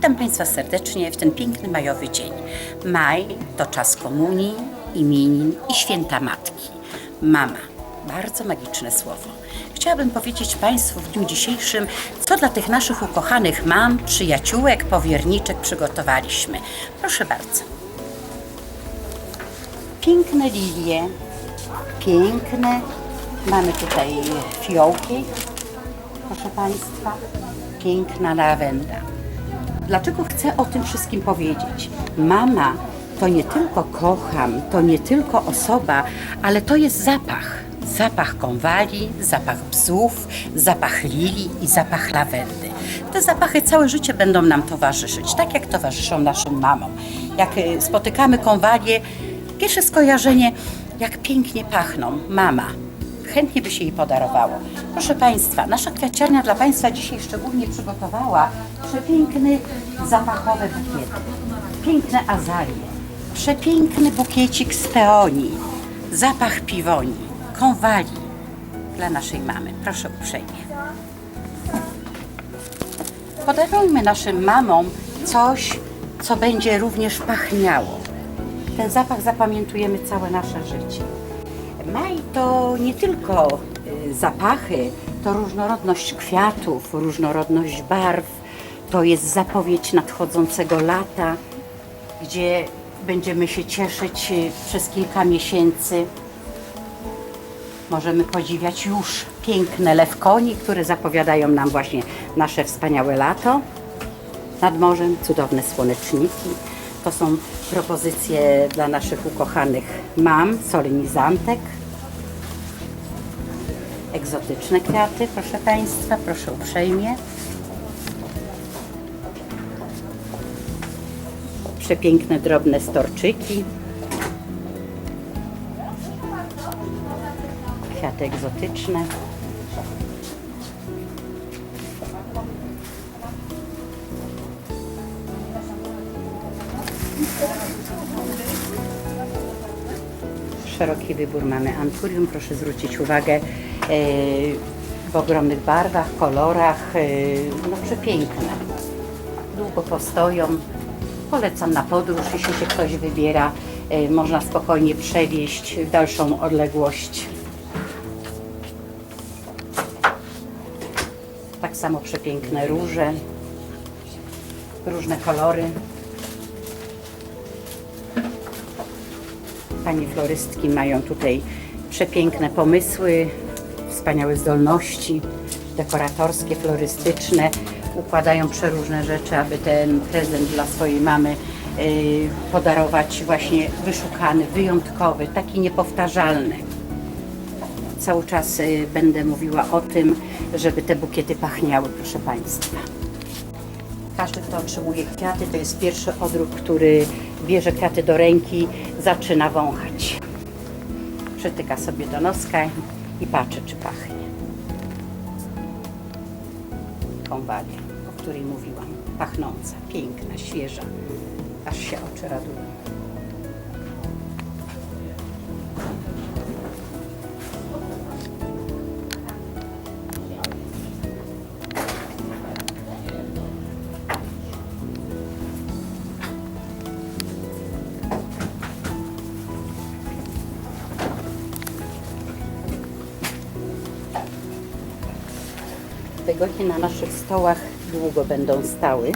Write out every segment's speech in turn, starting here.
Witam Państwa serdecznie w ten piękny majowy dzień. Maj to czas komunii, imienin i święta matki. Mama, bardzo magiczne słowo. Chciałabym powiedzieć Państwu w dniu dzisiejszym, co dla tych naszych ukochanych mam, przyjaciółek, powierniczek przygotowaliśmy. Proszę bardzo. Piękne lilie, piękne. Mamy tutaj fiołki, proszę Państwa. Piękna lawenda. Dlaczego chcę o tym wszystkim powiedzieć? Mama to nie tylko kocham, to nie tylko osoba, ale to jest zapach. Zapach konwali, zapach bzów, zapach lilii i zapach lawendy. Te zapachy całe życie będą nam towarzyszyć, tak jak towarzyszą naszym mamom. Jak y, spotykamy konwalie, pierwsze skojarzenie, jak pięknie pachną. Mama, chętnie by się jej podarowało. Proszę Państwa, nasza kwiaciarnia dla Państwa dzisiaj szczególnie przygotowała przepiękny zapachowe bukiety, piękne azalie, przepiękny bukiecik z peonii, zapach piwoni, konwali dla naszej mamy. Proszę uprzejmie. Podarujmy naszym mamom coś, co będzie również pachniało. Ten zapach zapamiętujemy całe nasze życie. Maj to nie tylko y, zapachy, to różnorodność kwiatów, różnorodność barw, to jest zapowiedź nadchodzącego lata, gdzie będziemy się cieszyć y, przez kilka miesięcy. Możemy podziwiać już piękne lewkoni, które zapowiadają nam właśnie nasze wspaniałe lato. Nad morzem cudowne słoneczniki. To są propozycje dla naszych ukochanych mam, solenizantek. Egzotyczne kwiaty, proszę Państwa, proszę uprzejmie. Przepiękne drobne storczyki. Kwiaty egzotyczne. Szeroki wybór mamy anturium. Proszę zwrócić uwagę e, w ogromnych barwach, kolorach. e, No przepiękne. Długo postoją. Polecam na podróż, jeśli się ktoś wybiera. e, Można spokojnie przewieźć w dalszą odległość. Tak samo przepiękne róże, różne kolory. Panie florystki mają tutaj przepiękne pomysły, wspaniałe zdolności dekoratorskie, florystyczne. Układają przeróżne rzeczy, aby ten prezent dla swojej mamy y, podarować właśnie wyszukany, wyjątkowy, taki niepowtarzalny. Cały czas y, będę mówiła o tym, żeby te bukiety pachniały, proszę Państwa. Każdy, kto otrzymuje kwiaty, to jest pierwszy odruch, który bierze kwiaty do ręki, zaczyna wąchać. Przytyka sobie do noska i patrzy, czy pachnie. Konwalia, o której mówiłam, pachnąca, piękna, świeża, aż się oczy radują. Tygodnie na naszych stołach długo będą stały.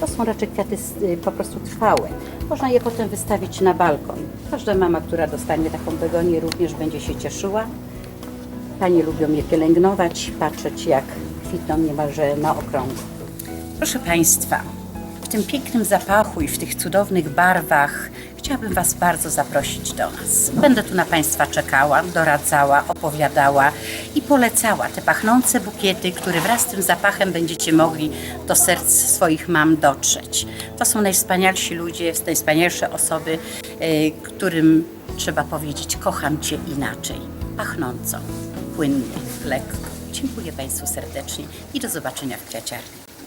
To są raczej kwiaty y, po prostu trwałe. Można je potem wystawić na balkon. Każda mama, która dostanie taką begonię również będzie się cieszyła. Panie lubią je pielęgnować, patrzeć jak kwitną niemalże na okrągło. Proszę Państwa, w tym pięknym zapachu i w tych cudownych barwach chciałabym Was bardzo zaprosić do nas. Będę tu na Państwa czekała, doradzała, opowiadała i polecała te pachnące bukiety, które wraz z tym zapachem będziecie mogli do serc swoich mam dotrzeć. To są najwspanialsi ludzie, najwspanialsze osoby, y, którym trzeba powiedzieć kocham Cię inaczej. Pachnąco, płynnie, lekko. Dziękuję Państwu serdecznie i do zobaczenia w kwiaciarni.